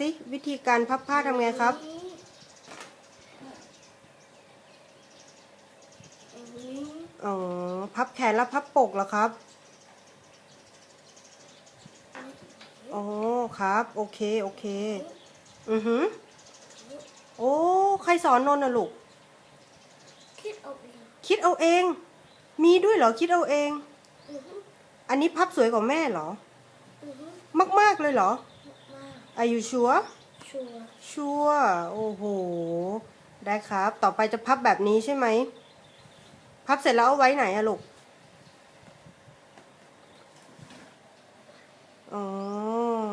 สิวิธีการพับผ้าทำไงครับอันนี้อ๋อ พับแขนแล้วพับปกเหรอครับ อ๋อ ครับ โอเค โอเค อือหือ โอ้ ใครสอนนนท์น่ะลูก คิดเอาเอง คิดเอาเอง มีด้วยเหรอ คิดเอาเองอือฮึอันนี้พับสวยกว่าแม่เหรออือฮึมาก ๆ เลยเหรอมาก Are you sure ชัวร์ชัวร์โอ้โห ได้ครับ ต่อไปจะพับแบบนี้ใช่ไหม พับเสร็จแล้วเอาไว้ไหนอะลูก อ๋อ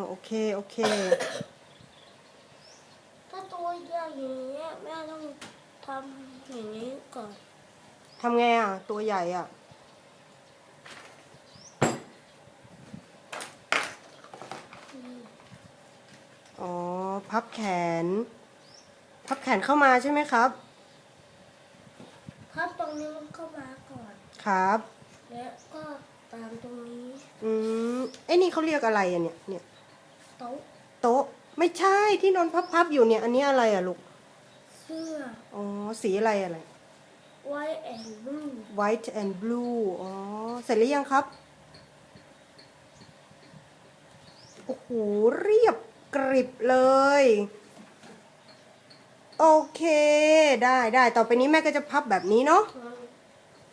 โอเค โอเค ถ้าตัวใหญ่อย่างนี้ยแม่ต้องทำอย่างนี้ก่อน ทำไงอะตัวใหญ่อะ อืม อ๋อ พับแขน พับแขนเข้ามาใช่ไหมครับ พับตรงนี้มันเข้ามาก่อน ครับ แล้วก็ตามตรงนี้ อืมไอ้นี่เขาเรียกอะไรอะเนี่ยเนี่ยโต๊ะโต๊ะไม่ใช่ที่นอนพับๆอยู่เนี่ย อันนี้อะไรอะลูก เสื้อ อ๋อ สีอะไรอะไร white and blue white and blue อ๋อ เสร็จหรือยังครับ โอ้โห เรียบ กริบเลย โอเค ได้ได้ต่อไปนี้แม่ก็จะพับแบบนี้เนาะ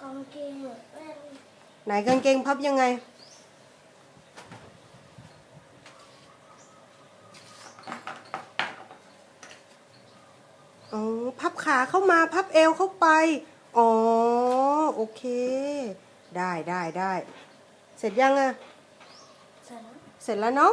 กางเกงอะแม่ไหนกางเกงพับยังไง อ๋อ พับขาเข้ามาพับเอวเข้าไป อ๋อ โอเค ได้ได้ได้ เสร็จยังอะใส่แล้วเสร็จแล้วเนาะ